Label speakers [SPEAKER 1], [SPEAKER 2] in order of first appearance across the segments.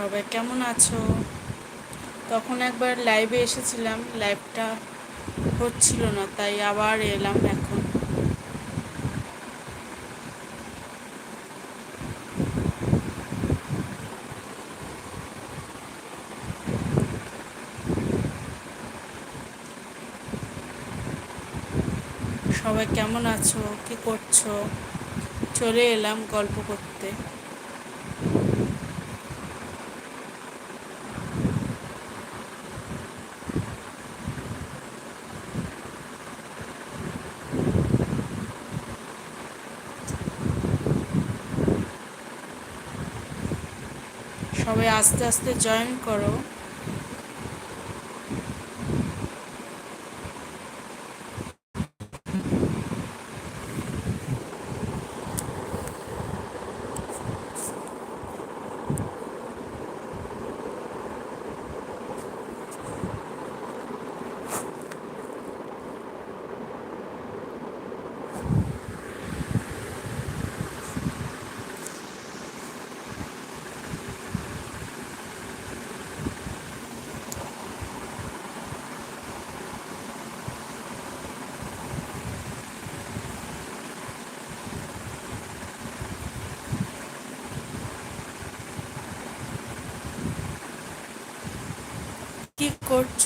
[SPEAKER 1] সবাই কেমন আছো? তখন একবার লাইভে এসেছিলাম লাইভটা হচ্ছিল না, তাই আবার এলাম এখন। সবাই কেমন আছো? কি করছ? চলে এলাম গল্প করতে সবাই আস্তে আস্তে জয়েন করো কি করছ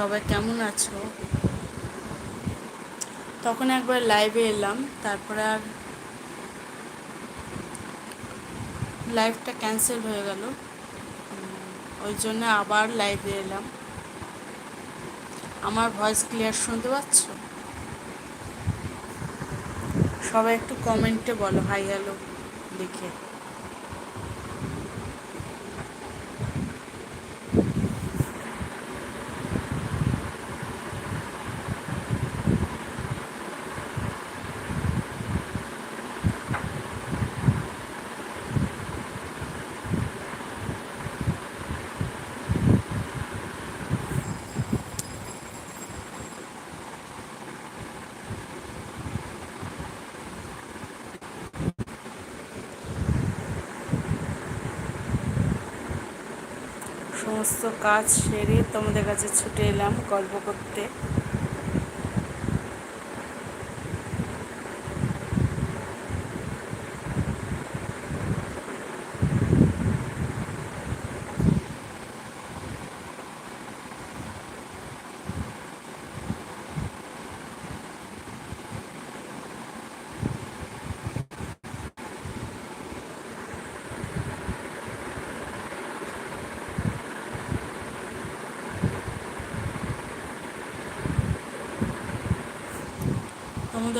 [SPEAKER 1] সবাই কেমন আছো? তখন একবার লাইভে এলাম, তারপরে আর লাইভটা ক্যান্সেল হয়ে গেল। ওই জন্য আবার লাইভে এলাম। আমার ভয়েস ক্লিয়ার শুনতে পাচ্ছ? সবাই একটু কমেন্টে বলো হাই হ্যালো লিখে সমস্ত কাজ সেরে তোমাদের কাছে ছুটে এলাম গল্প করতে।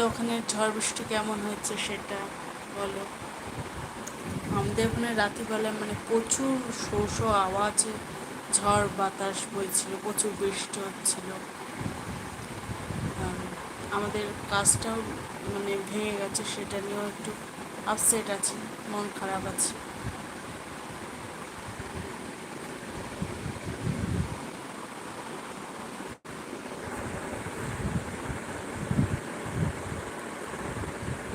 [SPEAKER 1] তোমাদের ওখানে ঝড় বৃষ্টি কেমন হয়েছে সেটা বলো। আমাদের ওখানে রাত্রিবেলা মানে প্রচুর শো শো আওয়াজে ঝড় বাতাস বইছিল, প্রচুর বৃষ্টি হচ্ছিল। আমাদের কাজটাও মানে ভেঙে গেছে, সেটা নিয়েও একটু আপসেট আছে, মন খারাপ আছে।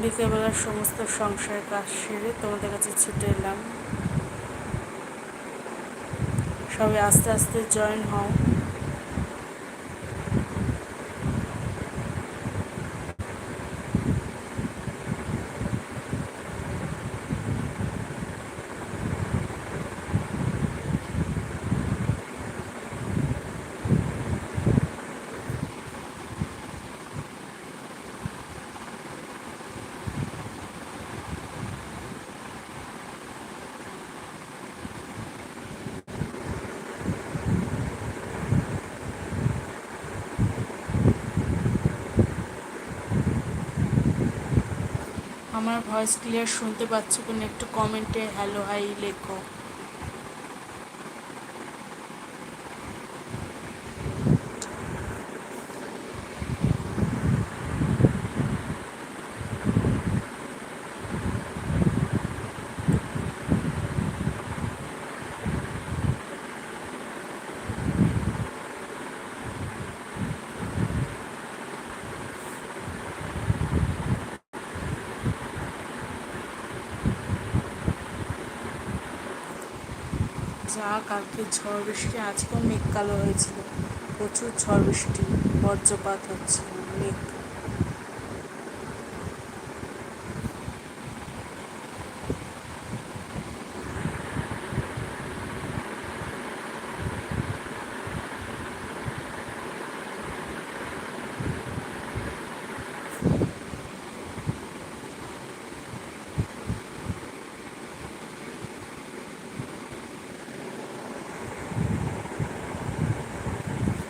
[SPEAKER 1] বিকেলবেলার সমস্ত সংসার কাজ সেরে তোমাদের কাছে ছুটে এলাম। সবাই আস্তে আস্তে জয়েন হও। আমার ভয়েস ক্লিয়ার শুনতে পাচ্ছ কিনা একটু কমেন্টে হ্যালো হাই লেখো। যা কালকে ঝড় বৃষ্টি আজকেও মেঘ কালো হয়েছিল। প্রচুর ঝড় বৃষ্টি বজ্রপাত হচ্ছে মেঘ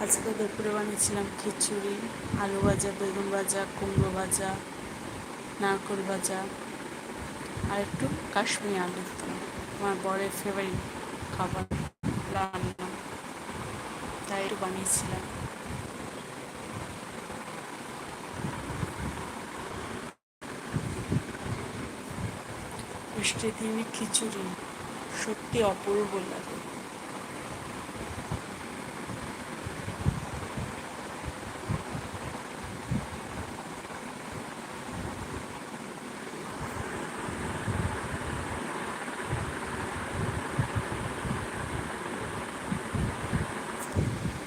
[SPEAKER 1] আজকে দুপুরে বানিয়েছিলাম খিচুড়ি, আলু ভাজা, বেগুন ভাজা, কুমড়ো ভাজা, নারকোল ভাজা, আর একটু কাশ্মীরি দম আমার বরের ফেভারিট খাবার রান্না। তাই একটু বানিয়েছিলাম। বৃষ্টির দিনে খিচুড়ি সত্যি অপূর্ব লাগে।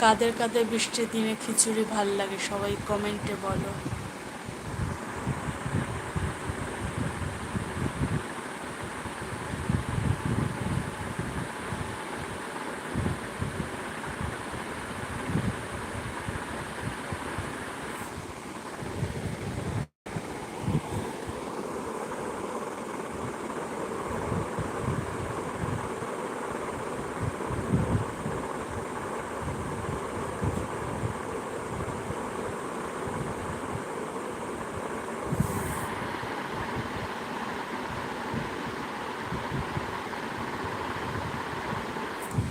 [SPEAKER 1] কাদের কাদের বৃষ্টির দিনে খিচুড়ি ভালো লাগে সবাই কমেন্টে বলো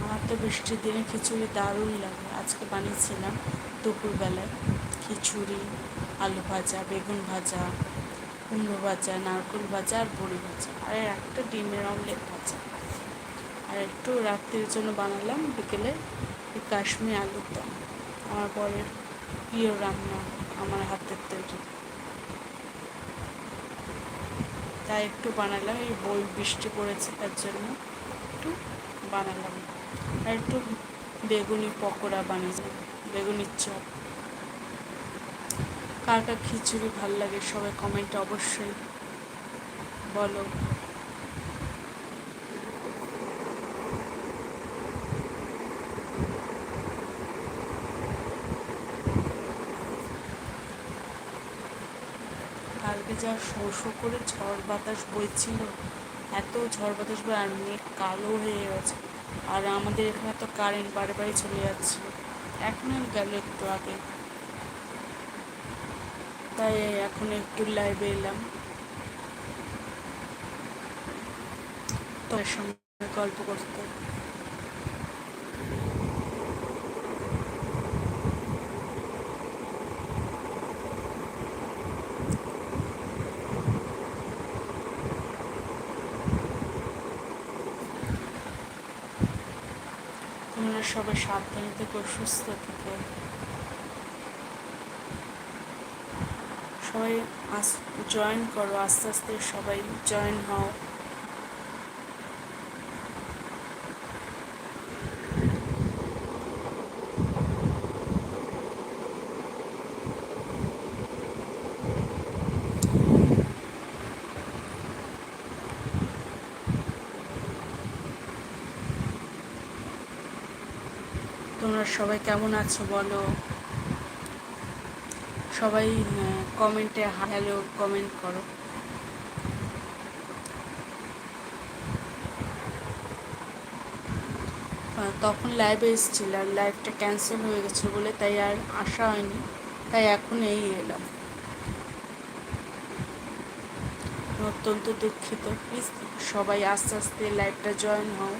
[SPEAKER 1] আমার তো বৃষ্টির দিনে খিচুড়ি দারুণ লাগে। আজকে বানিয়েছিলাম দুপুরবেলায় খিচুড়ি, আলু ভাজা, বেগুন ভাজা, কুমড়ো ভাজা, নারকেল ভাজা আর বড়ি ভাজা। আর একটা ডিমের অমলেট ভাজা। আর একটু রাত্রির জন্য বানালাম বিকেলে কাশ্মীর আলুর দম। আমার বরের প্রিয় রান্না আমার হাতের তৈরি। তাই একটু বানালাম। এই বই বৃষ্টি পড়েছে তার জন্য একটু বানালাম। আর একটু বেগুনি পকোড়া বানিয়েছিলাম বেগুনির চপ। কার কার খিচুড়ি ভালো লাগে সবাই কমেন্টে অবশ্যই বলো। কালকে যা শো শো করে ঝড় বাতাস বইছিল, এত ঝড় বাতাস বই আর মেঘ কালো হয়ে গেছে। আর আমাদের এখানে তো কারেন্ট বারে বারে চলে যাচ্ছে। এখন গেল একটু আগে। তাই এখন একটু লাইভে এলাম। তোর সঙ্গে গল্প করতে তোমরা সবাই সাবধানে থেকো সুস্থ থেকো। সবাই জয়েন করো আস্তে আস্তে সবাই জয়েন হও তোমরা সবাই কেমন আছো বলো? সবাই কমেন্টে হ্যালো কমেন্ট করো। তখন লাইভে এসেছিলাম লাইভটা ক্যান্সেল হয়ে গেছিল বলে তাই আর আসা হয়নি, তাই এখন এই এলাম। অত্যন্ত দুঃখিত। প্লিজ সবাই আস্তে আস্তে লাইভটা জয়েন হও।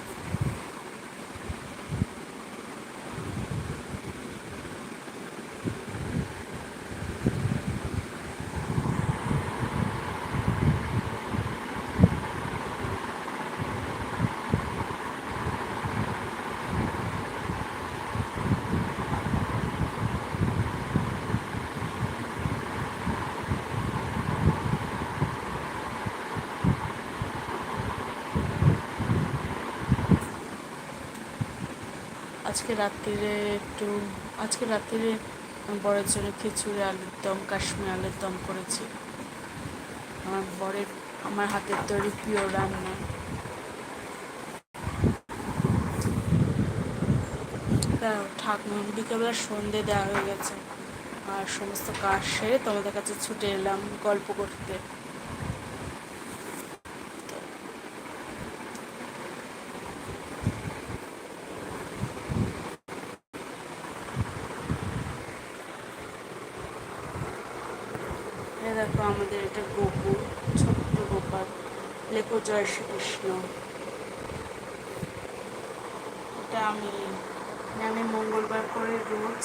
[SPEAKER 1] আজকে রাত্রিরে একটু, আজকে রাত্রিরে বরের জন্য খিচুড়ি, আলুর দম, কাশ্মীর আলুর দম করেছি। আমার বরের, আমার হাতের তৈরি প্রিয় রান্না। ঠাকুর বিকেলবেলা সন্ধে দেওয়া হয়ে গেছে। আর সমস্ত কাজ সেরে তোমাদের কাছে ছুটে এলাম গল্প করতে দেখো আমাদের এটা গোপুর ছোট্ট গোপাল লেখো জয় শ্রীকৃষ্ণ এটা আমি আমি মঙ্গলবার করে রোজ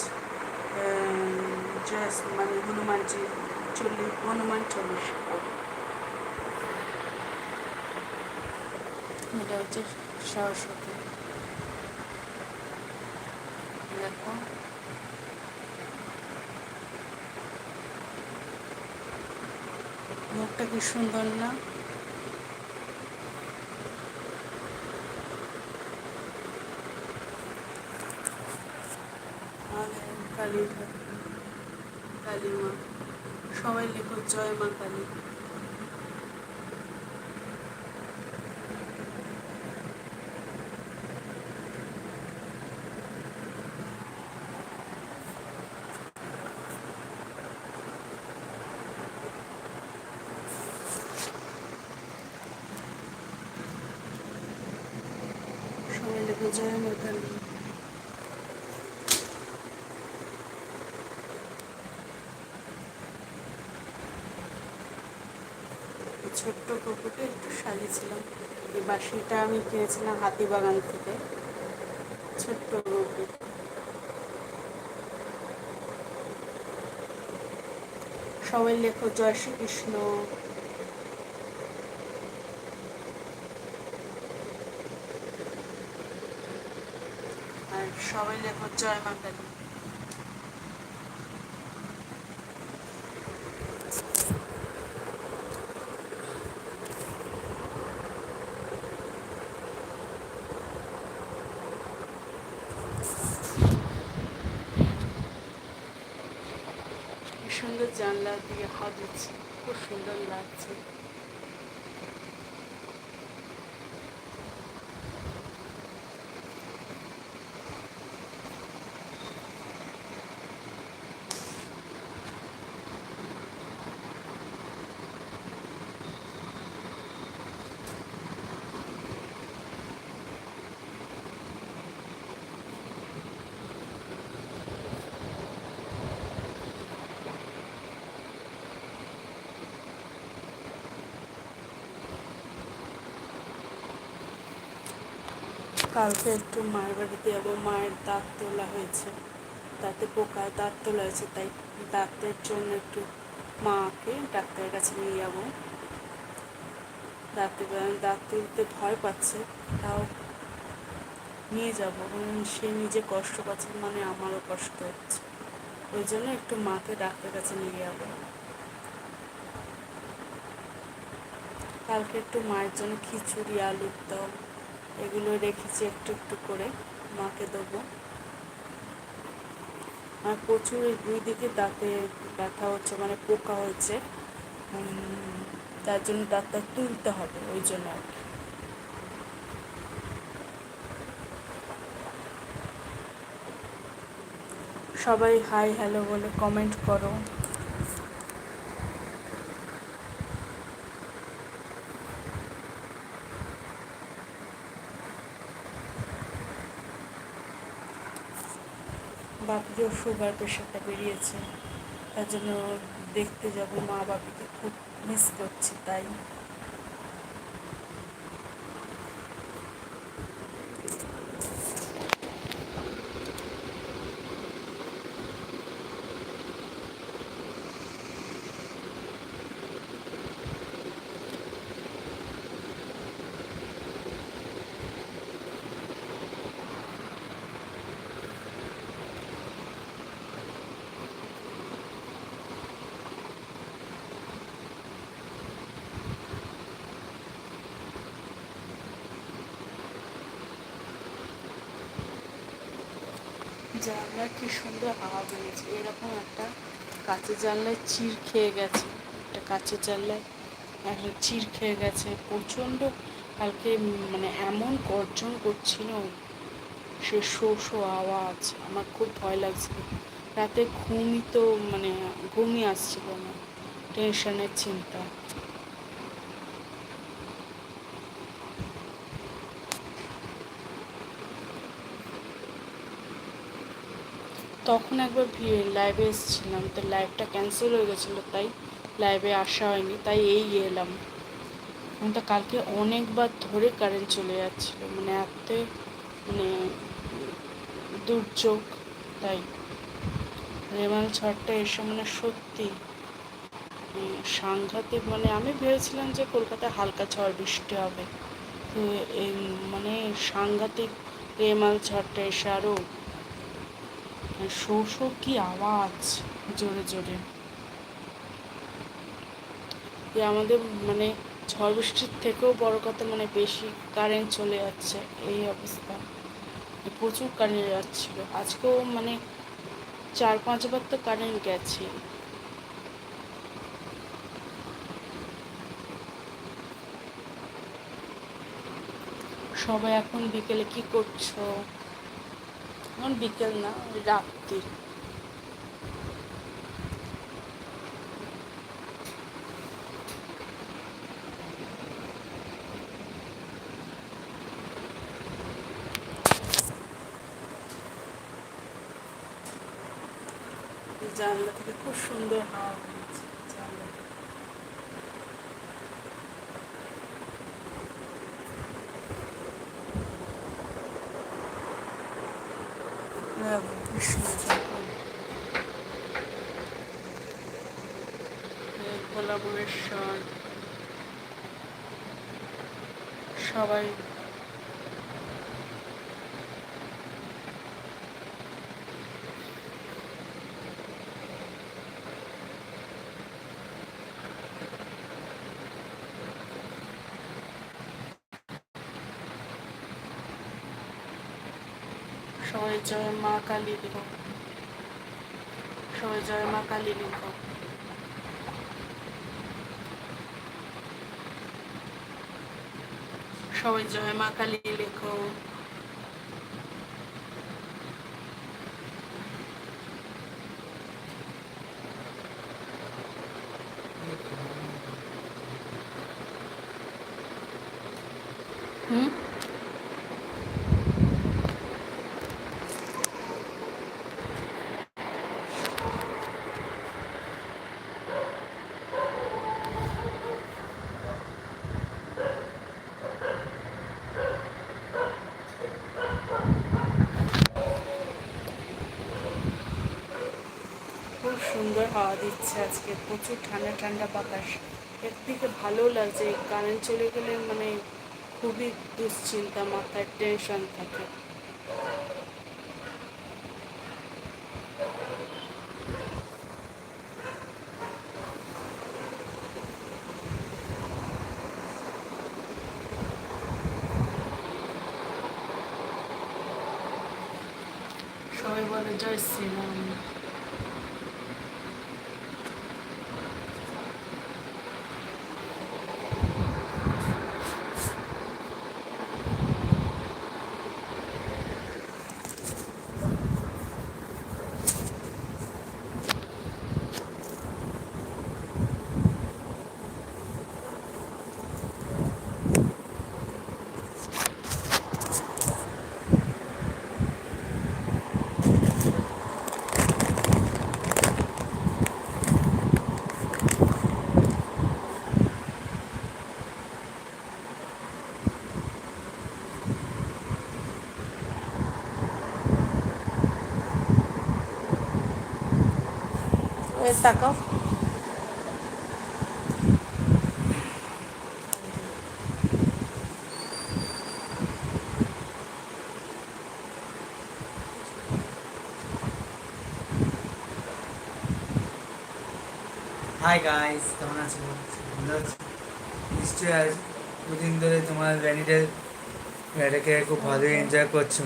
[SPEAKER 1] জয় মানে হনুমানজি চল্লিশ হনুমান চল্লিশ এটা হচ্ছে সরস্বতী দেখো মুখটা কি সুন্দর না? কালী কালী মা সবাই লেখো জয় মা কালী। জয় মা কালী ছোট্ট কুকুরটা একটু সাজিয়েছিলাম এই বাসিটা আমি কিনেছিলাম হাতিবাগান থেকে। ছোট্ট কুকুর সবাই লেখো, জয় শ্রীকৃষ্ণ। সবাই লেখো জয় মা কালী সুন্দর জানলা দিয়ে হাত দিচ্ছে খুব সুন্দর লাগছে কালকে একটু মায়ের বাড়িতে যাব, মায়ের দাঁত তোলা হয়েছে। দাঁতে পোকায় দাঁত তোলা হয়েছে, তাই দাঁতের জন্য একটু মাকে ডাক্তারের কাছে নিয়ে যাব। দাঁতে দাঁত তুলতে ভয় পাচ্ছে, তাও নিয়ে যাব। সে নিজে কষ্ট পাচ্ছে মানে আমারও কষ্ট হচ্ছে। ওই জন্য একটু মাকে ডাক্তারের কাছে নিয়ে যাব। কালকে একটু মায়ের জন্য খিচুড়ি, আলুর দম এগুলো রেখেছি একটু একটু করে মাকে দেবো। আর প্রচুর দুই দিকে দাঁতে ব্যথা হচ্ছে মানে পোকা হয়েছে। তার জন্য দাঁতটা তুলতে হবে ওই জন্য আর কি। সবাই হাই হ্যালো বলে কমেন্ট করো। বাপিরও সুগার প্রেশারটা বেরিয়েছে। তার জন্য দেখতে যাব মা বাবাকে খুব মিস করছি তাই। জানলা কি সুন্দর হাওয়া বেরিয়েছে। এরকম একটা কাঁচের জানলায় চির খেয়ে গেছে। একটা কাঁচের জানলায় একটা চির খেয়ে গেছে। প্রচণ্ড কালকে মানে এমন গর্জন করছিল, সে শো শো আওয়াজ। আমার খুব ভয় লাগছিল। রাতে ঘুমই তো মানে ঘুমই আসছিল না। টেনশনের চিন্তা। তখন একবার লাইভে এসেছিলাম, তো লাইভটা ক্যান্সেল হয়ে গেছিল, তাই লাইভে আসা হয়নি, তাই এই এলাম। তো কালকে অনেকবার ধরে কারেন্ট চলে যাচ্ছিল মানে এত মানে দুর্যোগ, তাই। রেমাল ঝড়টা এসে মানে সত্যি মানে সাংঘাতিক মানে আমি ভেবেছিলাম যে কলকাতায় হালকা ঝড়, বৃষ্টি হবে। তো মানে সাংঘাতিক রেমাল ঝড়টা এসে আরও শো শো কি আওয়াজ? জোরে জোরে। যে আমাদের মানে ঝড় বৃষ্টির থেকেও বড় কথা মানে বেশি কারেন্ট চলে যাচ্ছে এই অবস্থা। প্রচুর কারেন্ট যাচ্ছিল। আজকেও মানে চার, পাঁচবার তো কারেন্ট গেছে। সবাই এখন বিকেলে কি করছ? এখন বিকেল না রাত্রি। জানলা থেকে খুব সুন্দর হাওয়া বেরোচ্ছে জানলা থেকে। হ্যাঁ, কৃষ্ণ ঠাকুর। এই ভোলা মহেশ্বর সবাই সবাই জয় মা কালী লিখো সবাই জয় মা কালী লিখো সবাই জয় মা কালী লেখো হুম খুব সুন্দর হাওয়া দিচ্ছে আজকে, প্রচুর ঠান্ডা ঠান্ডা বাতাস। একদিকে ভালো লাগছে কারেন্ট চলে গেলে মানে খুবই দুশ্চিন্তা, মাথায় টেনশন থাকে। সবাই বলে, জয় শ্রীরাম ওই তাকাও
[SPEAKER 2] হাই গাইস কেমন আছো ভালো আছো নিশ্চয়ই আজ দুদিন ধরে তোমার ভ্যানিটার ভ্যাটাকে খুব ভালোই এনজয় করছ।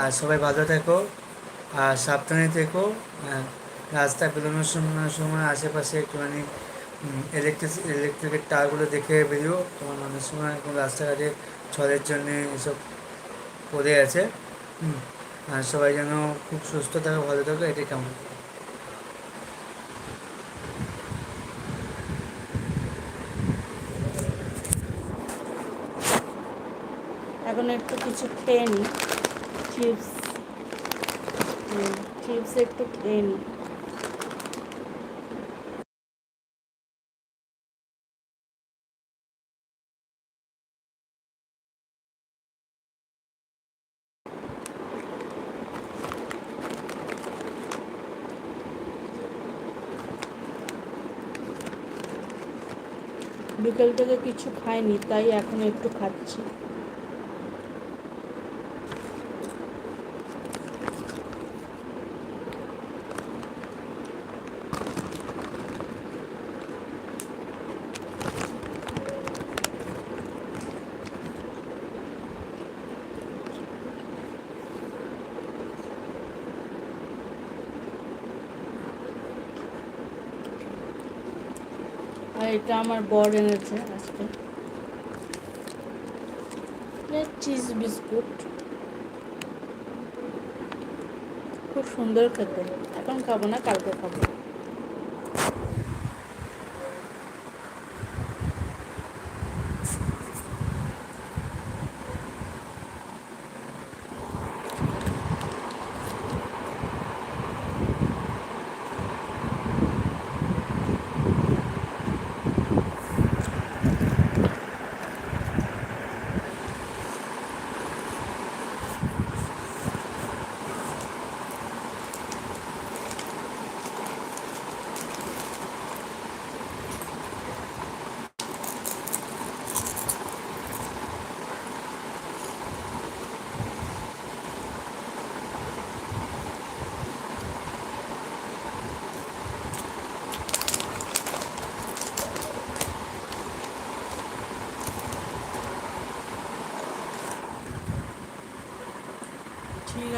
[SPEAKER 2] আর সবাই ভালো থেকো আর সাবধানে থেকো। হ্যাঁ, রাস্তায় বেরোনোর সময় আশেপাশে একটুখানি ইলেকট্রিক ইলেকট্রিকের তারগুলো দেখে বেরিও তোমার অনেক সময় এখন রাস্তাঘাটে ছলের জন্যে এসব পড়ে আছে। আর সবাই যেন খুব সুস্থ থাকো ভালো থাকো এটাই কেমন
[SPEAKER 1] এখন একটু কিছু নিই চিপস চিপস একটু খেয়ে নিই বিকেল কিছু খাইনি তাই এখন একটু খাচ্ছি আর এটা আমার বর এনেছে আজকে। চিজ বিস্কুট খুব সুন্দর খেতে। এখন খাব না, কালকে খাব।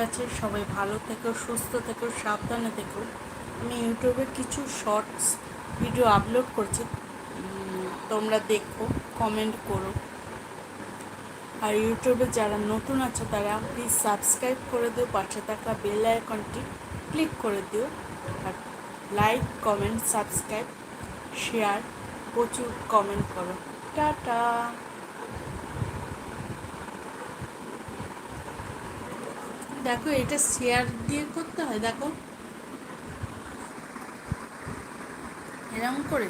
[SPEAKER 1] আছে সবাই ভালো থেকো, সুস্থ থেকো, সাবধানে থেকো। আমি ইউটিউবে কিছু শর্টস ভিডিও আপলোড করছি। তোমরা দেখো, কমেন্ট করো। আর ইউটিউবে যারা নতুন আছে, তারা প্লিজ সাবস্ক্রাইব করে দিও, পাশে থাকা বেল আইকনটি ক্লিক করে দিও। আর লাইক কমেন্ট সাবস্ক্রাইব শেয়ার প্রচুর কমেন্ট করো। টাটা! দেখো এটা শেয়ার দিয়ে করতে হয় দেখো। এরকম করে।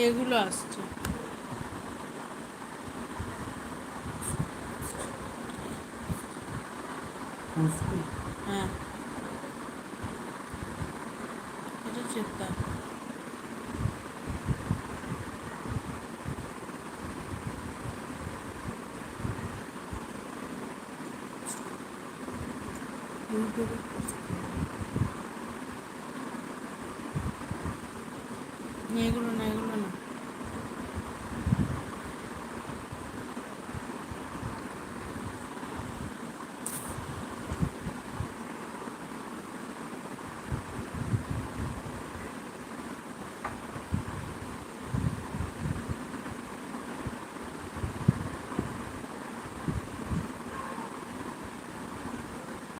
[SPEAKER 1] এগুলো আসছে। হ্যাঁ। এটা চেপটা। Thank you.